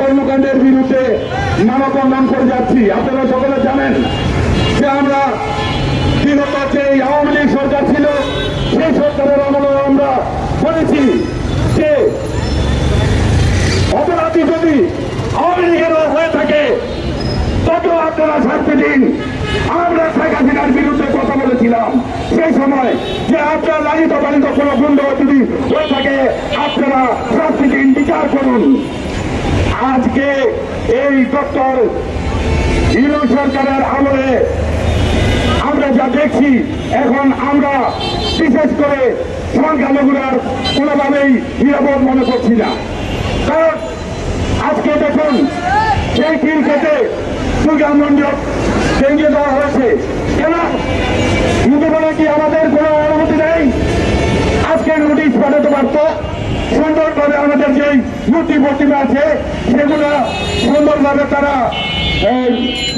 কর্মকাণ্ডের বিরুদ্ধে মানববন্ধন করে যাচ্ছি। আপনারা সকলে জানেন যে আমরা বিগত যে আওয়ামী লীগ সরকার ছিল, সেই সরকারের আমলে আমরা বলেছি যে অপরাধী যদি আওয়ামী লীগেরও হয়ে থাকে তত আপনারা শাস্তি দিন। আমরা শেখ হাসিনার বিরুদ্ধে কথা বলেছিলাম। সেই সময় যে আপনার লালিত পালিত কোনো গুন্ড যদি হয়ে থাকে, আপনারা শাস্তি দিন, বিচার করুন। আজকে এই ডক্টর ইউরো সরকারের আমলে আমরা যা দেখছি, এখন আমরা বিশেষ করে সংখ্যালঘুরার কোনোভাবেই নিরাপদ মনে করছি না। কারণ আজকে দেখুন, সেই কিল কেটে দুর্গা মন্ডপ ভেঙে দেওয়া হয়েছে। কেন? হিন্দু বলে কি আমাদের কোনো অনুমতি নেই? আজকে নোটিশ পাঠাতে পারত? সুন্দরভাবে আমাদের যেই মূর্তি প্রতিমা আছে, সেগুলো সুন্দরভাবে তারা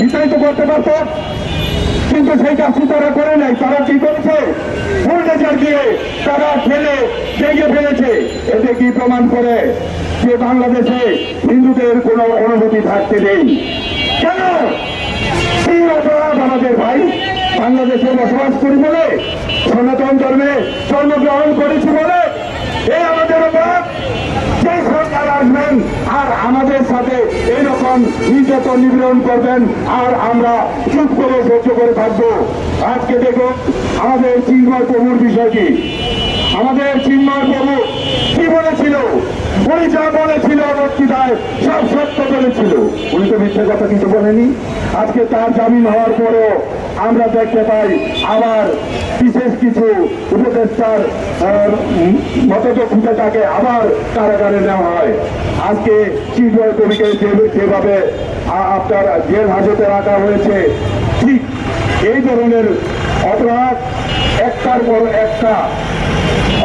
বিতাড়িত করতে পারত। কিন্তু সেই কাজটি তারা করে নাই, তারা কি করেছে? ফুলডেজার দিয়ে তারা ফেলে ভেঙে ফেলেছে। এতে কি প্রমাণ করে যে বাংলাদেশে হিন্দুদের কোনো অনুভূতি থাকতে নেই? কেন? কি অপরাধ আমাদের ভাই বাংলাদেশে বসবাস করি বলে, সনাতন ধর্মে জন্মগ্রহণ করেছি বলে, এই আর আমাদের সাথে এইরকম নির্যাতন নিপীড়ন করবেন আর আমরা চুপ করে সহ্য করে থাকব। আজকে দেখুন, আমাদের চিন্ময় প্রভুর বিষয়টি। আমাদের চিন্ময় প্রভু কি বলেছিল? উনি যা বলেছিল বক্তৃতায় সব সত্য বলেছিল। উনি তো মিথ্যে কথা কিছু বলেনি। আজকে তার জামিন হওয়ার পরেও আমরা দেখতে পাই আবার বিশেষ কিছু উপদেষ্টার মতদক্ষিতে তাকে আবার কারাগারে নেওয়া হয়। আজকে চিন্ময় কবিকে যেভাবে আপনার জেল হাজতে রাখা হয়েছে, ঠিক এই ধরনের অপরাধ একটার পর একটা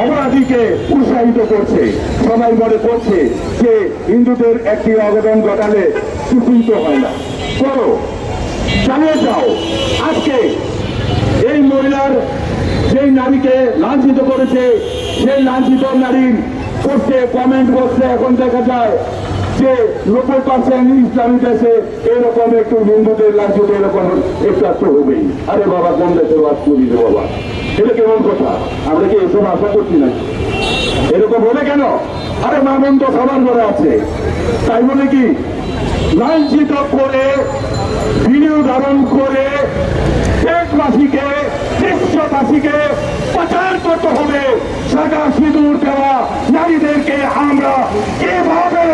অপরাধীকে উৎসাহিত করছে, সবাই মনে করছে যে হিন্দুদের একটি অবদান ঘটালে সুচিন্ত হয় না। করো জানিয়ে যাও আজকে এই মহিলার যেই নারীকে লাঞ্ছিত করেছে, সেই লাঞ্ছিত নারীর করছে কমেন্ট করছে এখন দেখা যায় যে নব্বই পার্সেন্ট ইসলামী দেশে এরকম একটু হিন্দুদের লাঞ্ছিত এরকম একটু তো হবেই। আরে বাবা, কোন দেশে বাস করি রে বাবা? এটা কেমন কথা? আমরা কি এসব আশা করছি না এরকম হলে কেন? আরে মামন তো সবার ঘরে আছে। তাই বলে কি? লাঞ্ছিত করে ভিডিও ধারণ করে দেশবাসীকে বিশ্ববাসীকে প্রচার করতে হবে সাদা সিঁদুর দেওয়া নারীদেরকে আমরা কীভাবে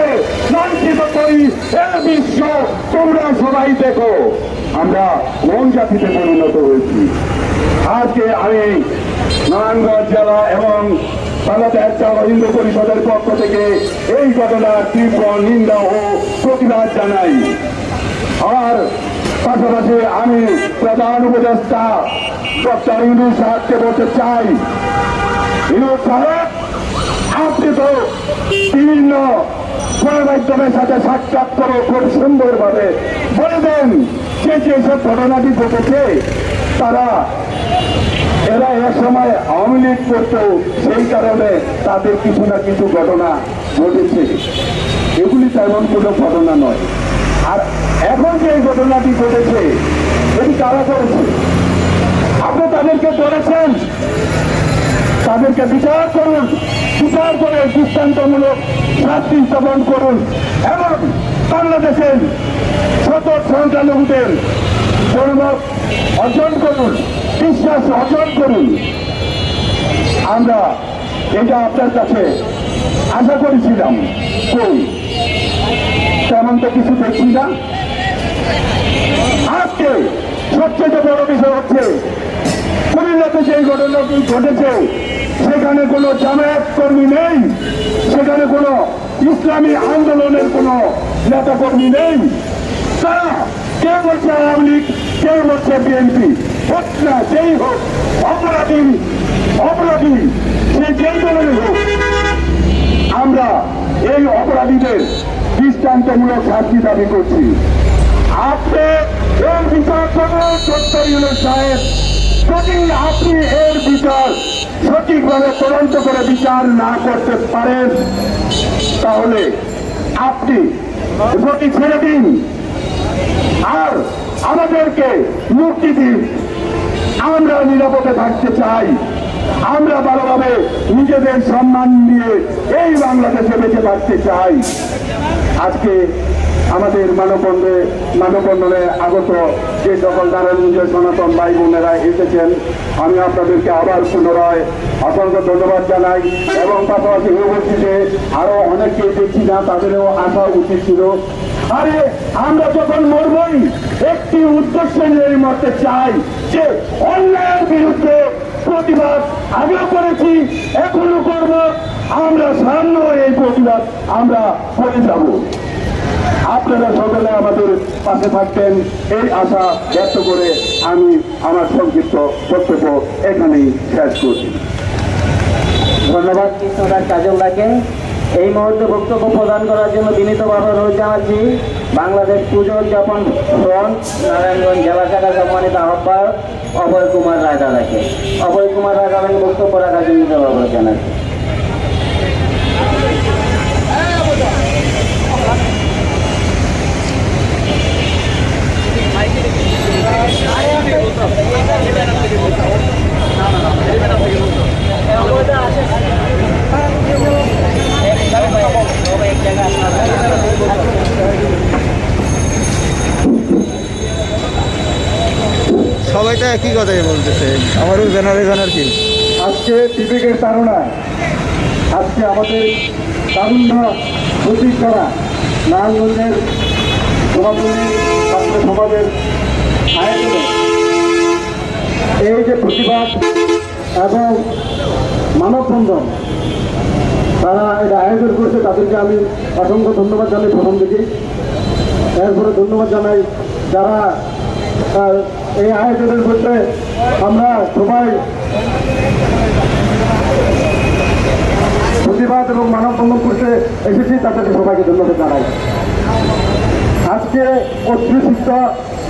লাঞ্ছিত করি এ বিশ্ব, তোমরা সবাই দেখো, আমরা কোন জাতিতে পরিণত হয়েছি। আজকে আমি নারায়ণগঞ্জ জেলা এবং হিন্দু পরিষদের পক্ষ থেকে এই ঘটনার তীব্র নিন্দা ও প্রতিবাদ জানাই। আর পাশাপাশি আমি প্রধান উপদেষ্টা ডক্টর ইন্দু সাহেবকে বলতে চাই ইন্দু সাহেব, আপনি তো বিভিন্ন গণমাধ্যমের সাথে সাক্ষাৎ করে খুব সুন্দরভাবে। বলে দেন, যে যেসব ঘটনাটি ঘটেছে, তারা এরা এক সময় আওয়ামী লীগ করতো সেই কারণে তাদের কিছু না কিছু ঘটনা ঘটেছে। এগুলি তেমন কোনো ঘটনা নয়। আর এখন যে ঘটনাটি ঘটেছে, এটি কারা করেছে? আপনি তাদেরকে করেছেন তাদেরকে বিচার করুন। বিচার করে দৃষ্টান্তমূলক শাস্তি স্থাপন করুন এবং বাংলাদেশের শত সংখ্যালঘুদের পরিমত অর্জন করুন, বিশ্বাস অর্জন করুন। আমরা এটা আপনার কাছে আশা করেছিলাম। কই? তেমন তো কিছু দেখছি না। আজকে সবচেয়ে বড় বিষয় হচ্ছে কুমিল্লাতে সেই ঘটনাটি ঘটেছে সেখানে কোনো জামায়াত কর্মী নেই, সেখানে কোনো ইসলামী আন্দোলনের কোনো নেতা কর্মী নেই। তারা কে বলছে আওয়ামী লীগ কে বলছে বিএনপি। হোক না যেই হোক, অপরাধী অপরাধী, সে যেই দলের হোক, আমরা এই অপরাধীদের দৃষ্টান্তমূলক শাস্তি দাবি করছি। আপনি এর বিচার করুন সত্য সাহেব যদি আপনি এর বিচার সঠিকভাবে তদন্ত করে বিচার না করতে পারেন, তাহলে আপনি গতি ছেড়ে দিন। আর আমাদেরকে মুক্তি দিন। আমরা নিরাপদে থাকতে চাই। আমরা ভালোভাবে নিজেদের সম্মান নিয়ে এই বাংলাদেশে বেঁচে থাকতে চাই। আজকে আমাদের মানববন্ধে মানববন্ধনে আগত যে সকল নারায়ণগঞ্জের সনাতন ভাই বোনেরা এসেছেন, আমি আপনাদেরকে আবার পুনরায় অসংখ্য ধন্যবাদ জানাই এবং পাশাপাশি উপস্থিতে আরও অনেককে দেখছি না, তাদেরও আসা উচিত ছিল। আরে, আমরা যখন মরবই, একটি উদ্দেশ্য নিয়ে মরতে চাই যে অন্যায়ের বিরুদ্ধে প্রতিবাদ আগেও করেছি, এখনও করব, আমরা সামনেও এই প্রতিবাদ আমরা করে যাব। আপনারা সকলে আমাদের পাশে থাকবেন। এই আশা ব্যক্ত করে আমি আমার সংক্ষিপ্ত বক্তব্য এখানেই শেষ করছি। ধন্যবাদ, কৃষ্ণদাস কাজলদাকে। এই মুহূর্তে বক্তব্য প্রদান করার জন্য বিনীতভাবে অনুরোধ জানাচ্ছি বাংলাদেশ পুজো উদযাপন ফ্রন্ট, নারায়ণগঞ্জ জেলা শাখা সম্মানিত আহ্বায়ক অভয় কুমার রায় দাদাকে অভয় কুমার রায় দাদাকে বক্তব্য রাখার জন্য অনুরোধ জানাচ্ছি। সবাই তো একই কথাই বলতেছে। আমারও জেনারেশন আর কি আজকে বিবেকের তারণায়, আজকে আমাদের তারুণ্য প্রতীক করা নারায়ণগঞ্জের সমাজনী ছাত্র সমাজের এই যে প্রতিবাদ এবং মানববন্ধন, তারা এটা আয়োজন করছে, তাদেরকে আমি অসংখ্য ধন্যবাদ জানাই প্রথম দিকে। এরপরে ধন্যবাদ জানাই যারা এই আয়োজনের ক্ষেত্রে আমরা সবাই প্রতিবাদ এবং মানববন্ধন করতে এসেছি, তাদেরকে সবাইকে ধন্যবাদ জানাই। আজকে অশ্রুসিক্ত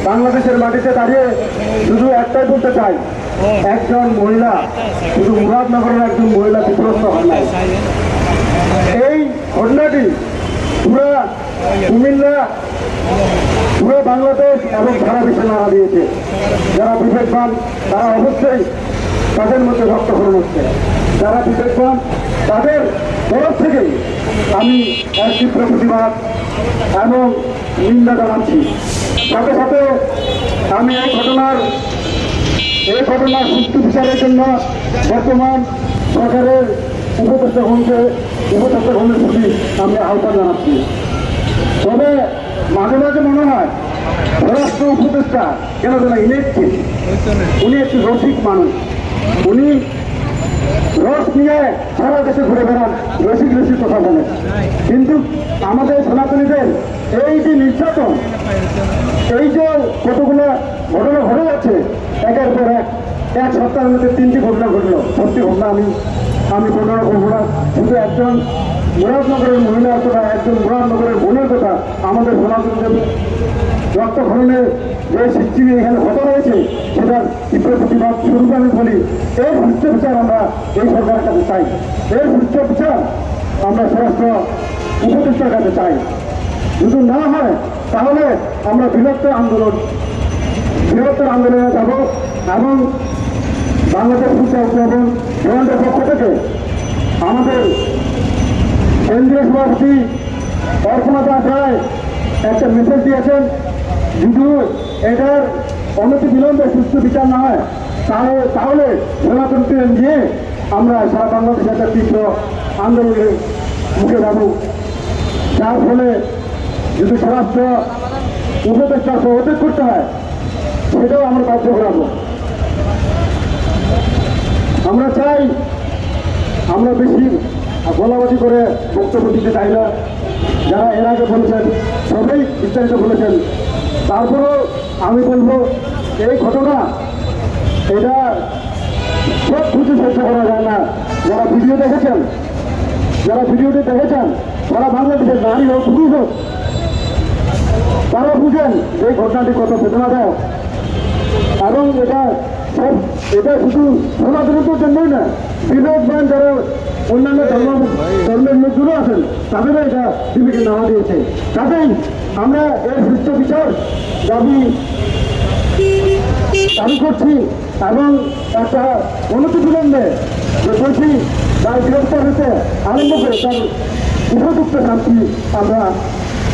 বাংলাদেশের মাটিতে দাঁড়িয়ে শুধু একটাই বলতে চাই, একজন মহিলা, শুধু মুরাদনগরের একজন মহিলা বিধ্বস্ত হন এই ঘটনাটি পুরো কুমিল্লা, পুরো বাংলাদেশ এবং সারা বিশ্বে নাড়া দিয়েছে। যারা বিবেকবান, তারা অবশ্যই তাদের মধ্যে রক্তক্ষরণ হচ্ছে। যারা বিবেকবান, তাদের তরফ থেকেই আমি এক তীব্র প্রতিবাদ এবং নিন্দা জানাচ্ছি। সাথে সাথে আমি এই ঘটনার এই ঘটনার সুষ্ঠু বিচারের জন্য বর্তমান সরকারের উপদেষ্টা গ্রহণকে উপদেষ্টা গ্রহণের প্রতি আমি আহ্বান জানাচ্ছি। তবে মাঝে মাঝে মনে হয় স্বরাষ্ট্র উপদেষ্টা কেন যেন ইলেকট্রিক উনি একটি রসিক মানুষ। উনি রস নিয়ে সারা দেশে ঘুরে বেড়ান। রসিক রসিক কথা বলেন। কিন্তু আমাদের সনাতনীদের এই যে নির্যাতন, এই যে কতগুলো ঘটনা ঘটে যাচ্ছে, একের পর এক এক সপ্তাহের মধ্যে তিনটি ঘটনা ঘটলো। সত্যি ঘটনা আমি আমি বর্ণনা করব না। শুধু একজন মুরাদনগরের মহিলার কথা একজন মুরাদনগরের বোনের কথা আমাদের সনাতনদের রক্তক্ষরণের যে সৃষ্টি এখানে ঘটা রয়েছে, সেটার তীব্র প্রতিবাদ স্বরূপ আমি বলি এর সুস্থ বিচার আমরা এই সরকারের কাছে চাই। এর সুস্থ বিচার আমরা স্বরাষ্ট্র উপদেষ্টার কাছে চাই। যদি না হয়, তাহলে আমরা বৃহত্তর আন্দোলন, বৃহত্তর আন্দোলনে যাব এবং বাংলাদেশ পূজা উদ্যাপন ফ্রন্টের পক্ষ থেকে আমাদের কেন্দ্রীয় সভাপতি অর্পণা দাস রায় একটা মেসেজ দিয়েছেন। যদি এটার অনতি বিলম্বে সুস্থ বিচার না হয়, তাহলে তাহলে সনাতনকে নিয়ে আমরা সারা বাংলাদেশে একটা তীব্র আন্দোলনের মুখে যাব যার ফলে যদি স্বরাষ্ট্র উপদেষ্টা সহযোগ করতে হয়, সেটাও আমরা বাধ্য করাবো। আমরা চাই, আমরা বেশি বলাবাজি করে বক্তব্য দিতে চাই না। যারা এর আগে বলেছেন, সবাই বিস্তারিত বলেছেন তারপরেও আমি বলব, এই ঘটনা, এটা সব কিছু সহ্য করা যায় না। যারা ভিডিও দেখেছেন, যারা ভিডিওটি দেখেছেন তারা বাংলাদেশের নারী হোক, পুরুষ হোক, তারা বুঝেন এই ঘটনাটি কত বেদনাদায়ক। এবং এটা সব, এটা শুধু সনাতনীদের জন্যই না বিনোদন যারা অন্যান্য ধর্ম, ধর্মের লোকগুলো আছেন, তাদেরও এটা ডিবিকে নামা দিয়েছে। কাজেই আমরা এর সুস্থ বিচার দাবি দাবি করছি এবং একটা অনুপ্রতিবন্ধে যে দোষী তার গ্রেপ্তার হতে আরম্ভ করে তার উপযুক্ত শাস্তি আমরা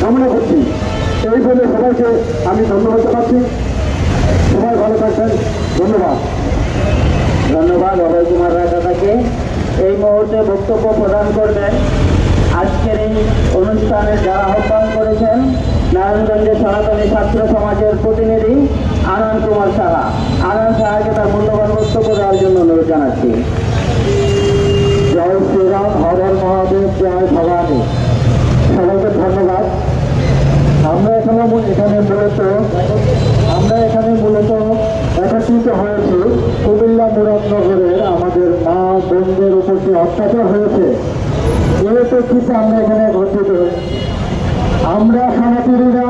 কামনা করছি। এই বলে সবাইকে আমি ধন্যবাদ জানাচ্ছি। সবাই ভালো থাকবেন। ধন্যবাদ। ধন্যবাদ অভয় কুমার রাজাদাকে এই মুহূর্তে বক্তব্য প্রদান করবেন আজকের এই অনুষ্ঠানে যারা আহ্বান করেছেন, নারায়ণগঞ্জের সনাতনী ছাত্র সমাজের প্রতিনিধি আনন্দ কুমার সাহা। আনন্দ সাহাকে তার মূল্যবান বক্তব্য দেওয়ার জন্য অনুরোধ জানাচ্ছি। জয় শ্রীরাম, হর হর মহাদেব, জয় ভবানী। সবাইকে ধন্যবাদ। আমরা এখানে এখানে মূলত আমরা এখানে মূলত একত্রিত হয়েছি। কুমিল্লা মুরাদনগরের আমাদের মা বোনদের উপর যে অত্যাচার হয়েছে এর প্রেক্ষিতে আমরা এখানে আমরা সনাতনীরা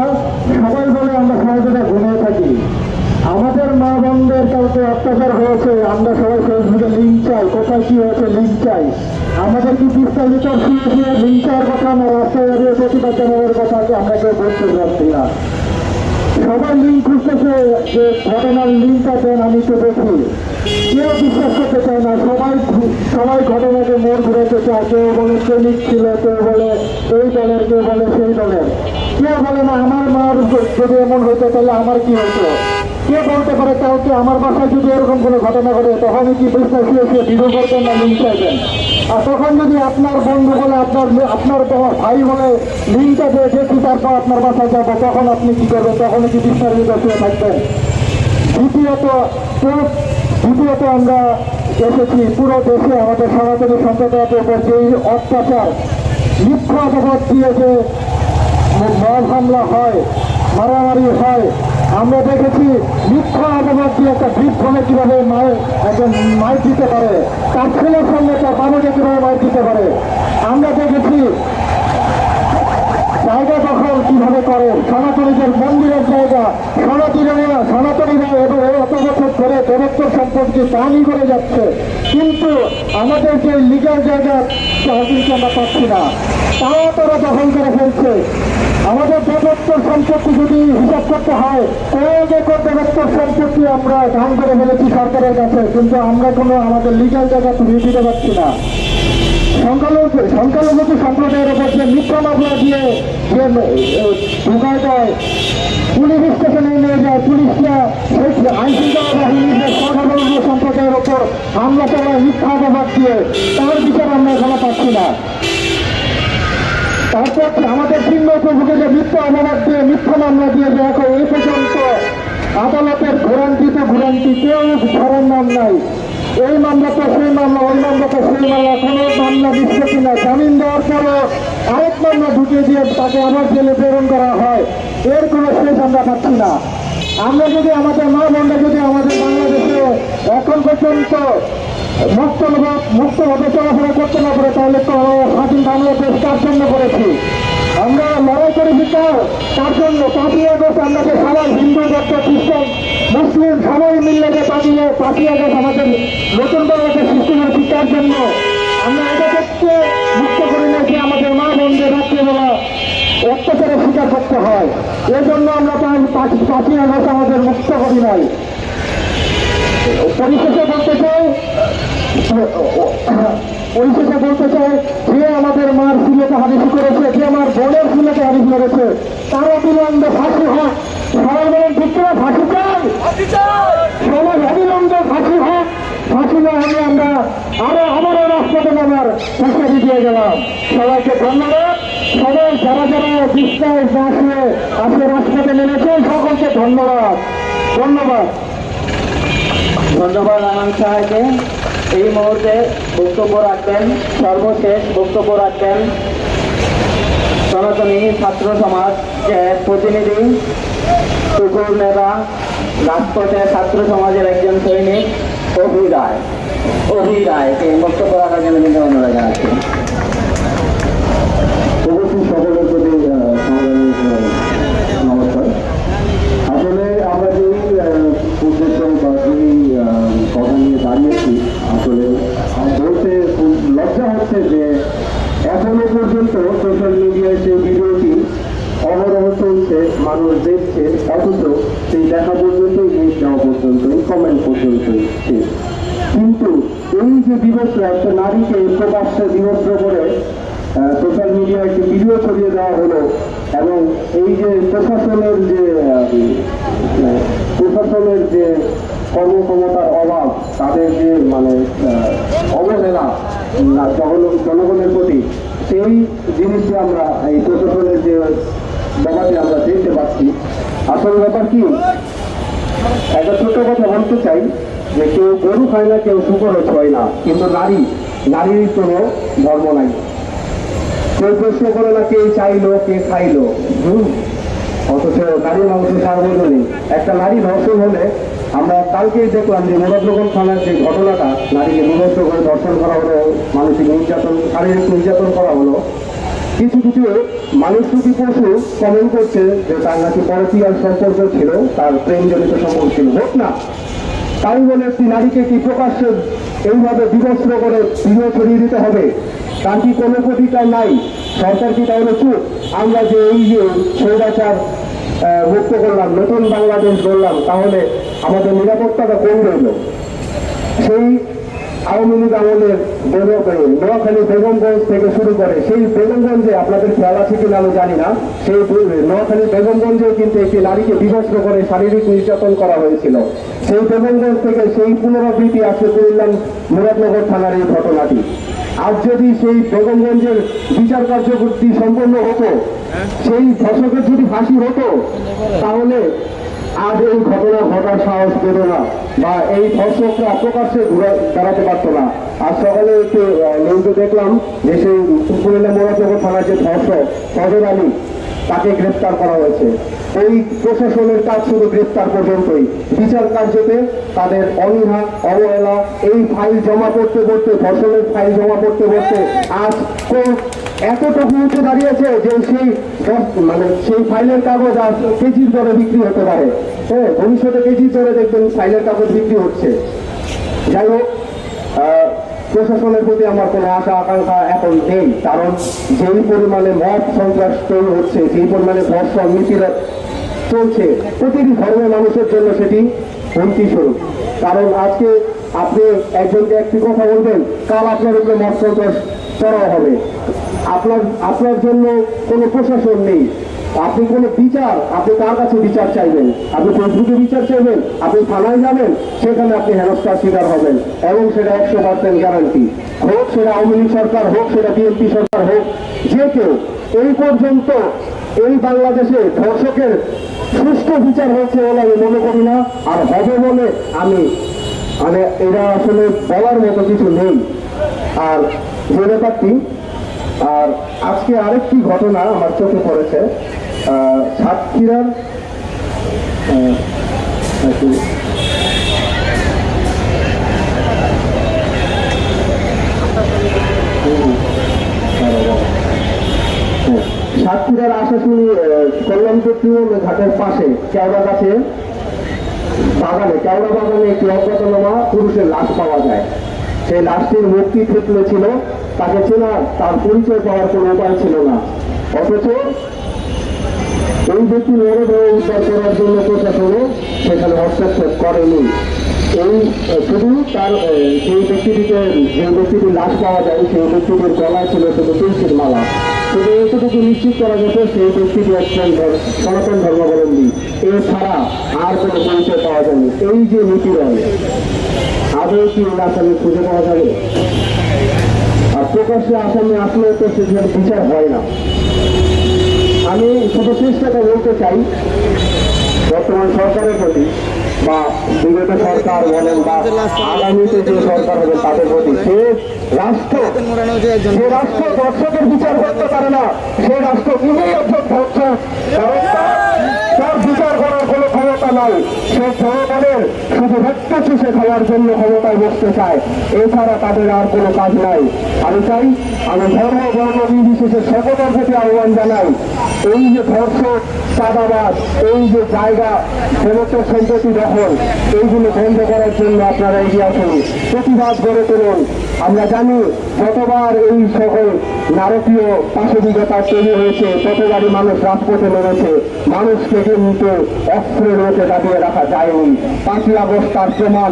সবাই বলে আমরা সহজে ঘুমিয়ে থাকি। আমাদের মা বোনদের কাউকে অত্যাচার হয়েছে, আমরা সবাই ফেসবুকে লিঙ্ক চাই। কোথায় কি হয়েছে লিঙ্ক চাই। আমাদের কি বিস্তারিত শুয়ে শুয়ে লিঙ্ক কথা না, রাস্তায় প্রতিবাদ জানানোর কথা কি আমরা কেউ বলতে পারছি না। সবাই লিঙ্ক খুঁজতেছে যে ঘটনার লিঙ্কটা দেন আমি তো দেখি। কেউ বিশ্বাস করতে চায় না। সবাই সবাই ঘটনাকে মোড় ঘুরাতে চায় কেউ বলে প্রেমিক ছিল, কেউ বলে এই দলের, কেউ বলে সেই দলের। কেউ বলে না, আমার মার যদি এমন হইতো তাহলে আমার কি হতো? কে বলতে পারে, কাউকে আমার বাসায় যদি এরকম কোনো ঘটনা ঘটে, তখন কি বিশ্বাস শুয়ে ভিডিও করবেন না লিঙ্ক চাইবেন? আর তখন যদি আপনার বন্ধু বলে, আপনার আপনার ভাই বলে লিঙ্কটা দিয়ে দেখি তারপর আপনার বাসায় যাব, তখন আপনি কি করবেন? তখন কি বিস্তারিত শুয়ে থাকবেন। দ্বিতীয়ত তো- দ্বিতীয়ত আমরা এসেছি পুরো দেশে আমাদের সনাতনী সম্প্রদায়ের উপর যেই অত্যাচার মিথ্যা অপবাদ দিয়ে যে মদ হামলা হয়, মারামারি হয়, আমরা দেখেছি মিথ্যা অপবাদ দিয়ে একটা বৃদ্ধনে কীভাবে মায়ের, একজন মার দিতে পারে, তার ছেলের সঙ্গে তার বাবাকে কীভাবে মার দিতে পারে, আমরা দেখেছি জায়গা দখল কীভাবে করে, সনাতনীদের মন্দিরের জায়গা সনাতনীরা আমরা পাচ্ছি করে ফেলছে। আমাদের দেবত্ব সম্পত্তি যদি হিসাব করতে কয়েক একর দেবত্ব সম্পত্তি আমরা দান করে ফেলেছি সরকারের কাছে, কিন্তু আমরা কোনো আমাদের লিগাল জায়গা ফিরিয়ে দিতে পারছি না। সংখ্যালঘু সংখ্যালঘু সম্প্রদায়ের উপর যে মিথ্যা মামলা দিয়ে যে দেয় পুলিশ স্টেশনে আমাদের চিহ্ন এই পর্যন্ত আদালতের ঘোরান্তিতে ঘোরান্তি কেউ ধরার নাম নাই। এই মামলা তো সেই মামলা, ওই মামলা তো মামলা, কোনো মামলা জামিন দেওয়ার পরও আরেক মামলা ঢুকিয়ে দিয়ে তাকে আবার জেলে প্রেরণ করা হয়। এর কোনো শেষ আমরা পাচ্ছি না। আমরা যদি আমাদের মা বোনরা যদি আমাদের বাংলাদেশে এখন পর্যন্ত মুক্ত মুক্তভাবে চলাফেরা করতে না পারে, তাহলে স্বাধীন বাংলাদেশ কার জন্য করেছি। আমরা লড়াই করেছি তার তার জন্য পাঁচই আগস্ট আমরা যে সবাই হিন্দু, বৌদ্ধ, খ্রিস্টান, মুসলিম সবাই মিললে যে পাঁচই পাঁচই আগস্ট আমাদের নতুন বাংলাদেশ সৃষ্টি করেছি তার জন্য আমরা এটা দেখতে মুক্ত অত্যাচারের শিকার করতে হয়। এর জন্য আমরা পাঁচই আগস্ট আমাদের মুক্ত করি নাই পরিশেষে বলতে চাই পরিশেষে বলতে চাই যে আমাদের মার সিলেটে হাদিস করেছে যে আমার বোনের সিলেটে হাদিস করেছে তার অবিলম্বে ফাঁসি হয়। সবাই বলেন ঠিক করে ফাঁসি চাই! সবাই অবিলম্বে ফাঁসি হোক ফাঁসি না আমরা আরও আমারও রাস্তাতে নামার হুঁশিয়ারি দিয়ে গেলাম। সবাইকে ধন্যবাদ। সবাই যারা যারা বিস্তায় না শুয়ে আজকে রাস্তাতে নেমেছেন, সকলকে ধন্যবাদ। ধন্যবাদ। ধন্যবাদ আনন্দ সাহাকে এই মুহূর্তে বক্তব্য রাখবেন, সর্বশেষ বক্তব্য রাখবেন। সনাতনী ছাত্র সমাজ প্রতিনিধি টুকুর নেতা রাজপথের ছাত্র সমাজের একজন সৈনিক অভি রায় অভি রায়কে বক্তব্য রাখার জন্য কিন্তু অনুরোধ জানাচ্ছি অবশ্যই সকলের প্রতি আসলে আমরা যে যে হচ্ছে যে এখনও পর্যন্ত সোশ্যাল মিডিয়ায় সেই ভিডিওটি অহরহ চলছে মানুষ দেখছে, অথচ সেই দেখা পর্যন্তই লিঙ্ক দেওয়া পর্যন্তই কমেন্ট পর্যন্তই শেষ কিন্তু এই যে দিবস একটা নারীকে প্রকাশ্যে দিবস্ত করে সোশ্যাল মিডিয়ায় একটি ভিডিও ছড়িয়ে দেওয়া হলো, এবং এই যে প্রশাসনের যে প্রশাসনের যে কর্মক্ষমতার অভাব, তাদের যে মানে অবহেলা জন- জনগণের প্রতি, সেই জিনিসটি আমরা, এই প্রশাসনের যে ব্যাপারটি আমরা দেখতে পাচ্ছি। আসল ব্যাপার কি? একটা ছোট কথা বলতে চাই যে কেউ গরু খায় না, কেউ শুকর হয় না, কিন্তু নারী, নারীর কোনো ধর্ম নাই। কেউ প্রশ্ন করে না, কে চাইলো, কে খাইলো। অথচ নারী মাংস সার্বজনীন একটা নারী ধর্ষণ হলে আমরা কালকেই দেখলাম যে মুরাদনগর থানার যে ঘটনাটা, নারীকে করে ধর্ষণ করা হলো, মানসিক নির্যাতন, শারীরিক নির্যাতন করা হলো কিছু কিছু মানুষ মানুষরূপী পশু কমেন্ট করছে যে তার নাকি পরকীয়ার সম্পর্ক ছিল তার প্রেমজনিত সম্পর্ক ছিল। হোক না তাই বলে একটি নারীকে কি প্রকাশ্যে এইভাবে বিবস্ত্র করে ভিডিও ছড়িয়ে দিতে হবে? তার কি কোনো প্রতিকার নাই? সরকার কি তাহলে চুপ? আমরা যে এই যে স্বৈরাচার আহ, মুক্ত করলাম নতুন বাংলাদেশ গড়লাম তাহলে আমাদের নিরাপত্তাটা কোন রইল? সেই আওয়ামী লীগ আমলের বেগম নোয়াখালী বেগমগঞ্জ থেকে শুরু করে সেই বেগমগঞ্জে আপনাদের খেয়াল আছে কিনা আমি জানি না। সেই নোয়াখালী বেগমগঞ্জে কিন্তু একটি নারীকে বিভস্ত করে শারীরিক নির্যাতন করা হয়েছিল। সেই বেগমগঞ্জ থেকে সেই পুনরাবৃত্তি আজকে করলাম মুরাদনগর থানার এই ঘটনাটি। আজ যদি সেই বেগমগঞ্জের বিচার কার্যকরী সম্পন্ন হতো, সেই ধর্ষকের যদি ফাঁসি হতো, তাহলে আজ এই ঘটনা ঘটার সাহস পেল না বা এই ধর্ষকরা প্রকাশ্যে ঘুরে দাঁড়াতে পারতো না। আজ সকালে একটু নিউজে দেখলাম যে সেই কুমিল্লা মোড়াচকর থানার যে ধর্ষক ফজর আলী, তাকে গ্রেফতার করা হয়েছে। ওই প্রশাসনের কাজ শুধু গ্রেফতার পর্যন্তই। বিচার কার্যতে তাদের অনীহা, অবহেলা, এই ফাইল জমা করতে করতে, ধর্ষণের ফাইল জমা করতে করতে আজ কোন এতটুকু উঠে দাঁড়িয়েছে যে সেই মানে সেই ফাইলের কাগজ আর কেজির দরে বিক্রি হতে পারে। হ্যাঁ ভবিষ্যতে কেজির দরে দেখবেন ফাইলের কাগজ বিক্রি হচ্ছে। যাই হোক প্রশাসনের প্রতি আমার কোনো আশা, আকাঙ্ক্ষা এখন নেই। কারণ যেই পরিমাণে মদ সন্ত্রাস তৈরি হচ্ছে, যেই পরিমাণে ধর্ষণ নীতিরত চলছে, প্রতিটি ধর্মের মানুষের জন্য সেটি হুমকি স্বরূপ। কারণ আজকে আপনি একজনকে একটি কথা বলবেন, কাল আপনার উপরে মত সন্ত্রাস চড়াও হবে। আপনার আপনার জন্য কোনো প্রশাসন নেই। আপনি কোনো বিচার, আপনি কার কাছে বিচার চাইবেন? আপনি ফেসবুকে বিচার চাইবেন? আপনি থানায় যাবেন? সেখানে আপনি হেনস্থার শিকার হবেন। এবং সেটা একশো পার্সেন্ট গ্যারান্টি হোক সেটা আওয়ামী লীগ সরকার, হোক সেটা বিএনপি সরকার, হোক যে কেউ। এই পর্যন্ত এই বাংলাদেশে ধর্ষকের সুষ্ঠু বিচার হচ্ছে বলে আমি মনে করি না। আর হবে বলে আমি মানে এটা আসলে বলার মতো কিছু নেই। আর যে ব্যাপারটি আর আজকে আরেকটি ঘটনা আমার চোখে পড়েছে। সাতক্ষীরার সাতক্ষীরার আশাশুনি কল্যাণপুর তৃণমূল ঘাটের পাশে, কেওড়া গাছে, বাগানে, কেওড়া বাগানে একটি অজ্ঞাতনামা পুরুষের লাশ পাওয়া যায়। সেই লাশটির মুক্তি থেতলে ছিল, তাকে চেনার তার পরিচয় পাওয়ার কোনো উপায় ছিল না। অথচ এই ব্যক্তি মরদেহ উদ্ধার করার জন্য প্রশাসনও সেখানে হস্তক্ষেপ করেনি। এই শুধু তার সেই ব্যক্তিটিকে যে ব্যক্তিটির লাশ পাওয়া যায়, সেই ব্যক্তিটির গলায় ছিল শুধু তুলসীর মালা। শুধু এতটুকু নিশ্চিত করা যেত সেই ব্যক্তিটি একজন সনাতন ধর্মাবলম্বী। এছাড়া আর কোনো পরিচয় পাওয়া যায়নি। এই যে নীতিরয় আসামি খুঁজে পাওয়া যাবে। আর প্রকাশ্যে আসামি আসলে তো সেখানে বিচার হয় না। আমি শুধু বলতে চাই, বর্তমান সরকারের প্রতি বা বিগত সরকার বলেন বা আগামীতে যে সরকার হবে তাদের প্রতি, সে রাষ্ট্র একজন রাষ্ট্র দর্শকের বিচার করতে পারে না। সে রাষ্ট্র নিজেই ধর্ষক কারণ তার- তার বিচার করার কোনো বসতে এছাড়া তাদের আর কোনো কাজ নাই। আমি চাই, আমি ধর্ম বর্ণ নির্বিশেষে সকলের প্রতি আহ্বান জানাই। এই যে ধর্ষক চাঁদাবাদ এই যে জায়গা সমস্ত সম্পত্তি দখল, এইগুলো বন্ধ করার জন্য আপনারা এগিয়ে আসুন। প্রতিবাদ গড়ে তুলুন। আমরা জানি যতবার এই সকল নারকীয় পাশবিকতা তৈরি হয়েছে, ততবারই মানুষ রাজপথে নেমেছে। মানুষকে কিন্তু অস্ত্রের মধ্যে দাঁড়িয়ে রাখা যায়নি। পাঁচই তার প্রমাণ।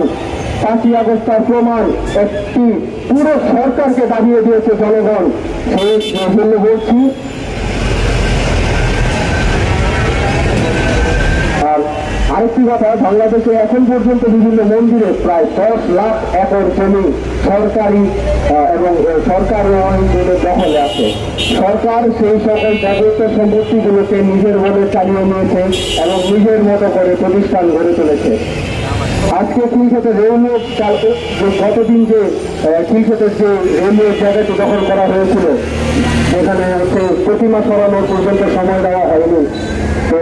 পাঁচই তার প্রমাণ একটি পুরো সরকারকে দাঁড়িয়ে দিয়েছে জনগণ। সেই জন্য বলছি আরেকটি কথা বাংলাদেশে এখন পর্যন্ত বিভিন্ন মন্দিরে প্রায় দশ লাখ একর জমি সরকারি এবং সরকার দখলে আছে। সরকার সেই সকল জাগ্রত সম্পত্তিগুলোকে নিজের মনে চালিয়ে নিয়েছে এবং নিজের মতো করে প্রতিষ্ঠান গড়ে তুলেছে। আজকে খিলক্ষেতের রেলওয়ে কালকে যে আহ, যে রেলওয়ে জায়গাটি দখল করা হয়েছিল সেখানে হচ্ছে প্রতিমা সরানোর পর্যন্ত সময় দেওয়া হয়নি। তো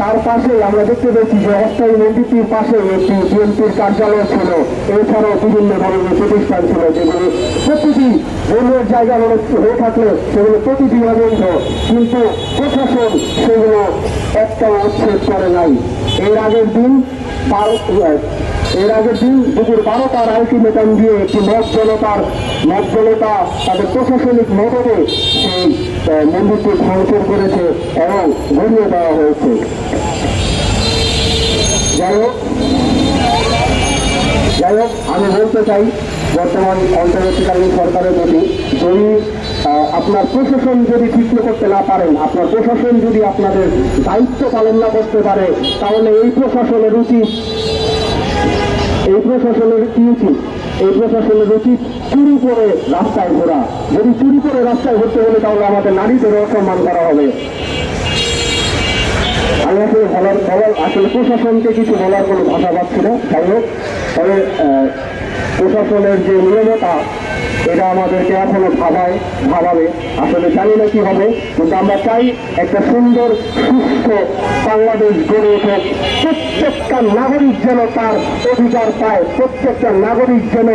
তার পাশে আমরা দেখতে পেয়েছি যে অস্থায়ী মন্দিরটির পাশে একটি বিএনপির কার্যালয় ছিল। এছাড়াও বিভিন্ন ধরনের প্রতিষ্ঠান ছিল যেগুলো প্রতিটি রেলওয়ের জায়গা মনে হয়ে থাকলে সেগুলো প্রতিটি অবৈধ। কিন্তু প্রশাসন সেগুলো একটা উচ্ছেদ করে নাই। এর আগের দিন এর আগের দিন দুপুর বারোটার আলটিমেটাম দিয়ে একটি মত জনতার মত জনতা তাদের প্রশাসনিক মদতে সেই মন্দিরটি ভাঙচুর করেছে এবং ঘুরিয়ে দেওয়া হয়েছে। যাই হোক যাই হোক, আমি বলতে চাই, বর্তমান অন্তর্বর্তীকালীন সরকারের প্রতি যদি আপনার প্রশাসন যদি ঠিক করতে না পারেন, আপনার প্রশাসন যদি আপনাদের দায়িত্ব পালন না করতে পারে, তাহলে এই প্রশাসনের উচিত এই প্রশাসনের কি উচিত এই প্রশাসনের উচিত চুরি করে রাস্তায় ঘোরা। যদি চুরি করে রাস্তায় ঘুরতে হলে তাহলে আমাদের নারীদের অসম্মান করা হবে। আমি আসলে বলার বলার আসলে প্রশাসনকে কিছু বলার কোনো ভাষা পাচ্ছি না। যাই হোক, তবে প্রশাসনের যে নিয়মতা এটা আমাদেরকে এখনও ভাবায় ভাবাবে। আসলে জানি না কি হবে, কিন্তু আমরা চাই একটা সুন্দর, সুস্থ বাংলাদেশ গড়ে উঠুক। প্রত্যেকটা নাগরিক যেন তার অধিকার পায়, প্রত্যেকটা নাগরিক যেন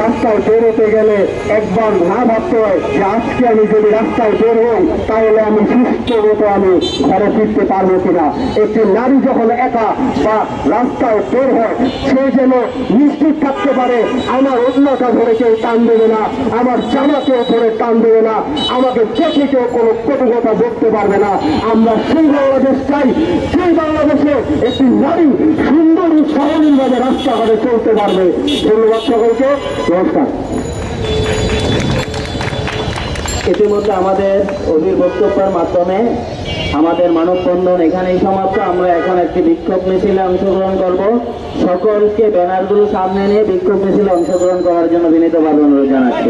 রাস্তায় বেরোতে গেলে একবার না ভাবতে হয় যে আজকে আমি যদি রাস্তায় বের হই, তাহলে আমি সুস্থ মতো আমি ঘরে ফিরতে পারব কিনা? একটি নারী যখন একা বা রাস্তায় বের হয়, সে যেন নিশ্চিত থাকতে পারে, আমার অন্যটা ধরে কেউ টান দেবে না, আমার জামা কেউ ধরে টান দেবে না, আমাকে দেখে কেউ কোনো কটুকতা বলতে পারবে না। আমরা সেই বাংলাদেশ চাই, সেই বাংলাদেশে একটি নারী সুন্দর সাবলীলভাবে রাস্তাঘাটে চলতে পারবে। ধন্যবাদ সকলকে। নমস্কার ইতিমধ্যে আমাদের অভির বক্তব্যের মাধ্যমে আমাদের মানববন্ধন এখানেই সমাপ্ত আমরা এখন একটি বিক্ষোভ মিছিলে অংশগ্রহণ করব সকলকে ব্যানারগুলো সামনে নিয়ে বিক্ষোভ মিছিলে অংশগ্রহণ করার জন্য বিনীতভাবে অনুরোধ জানাচ্ছি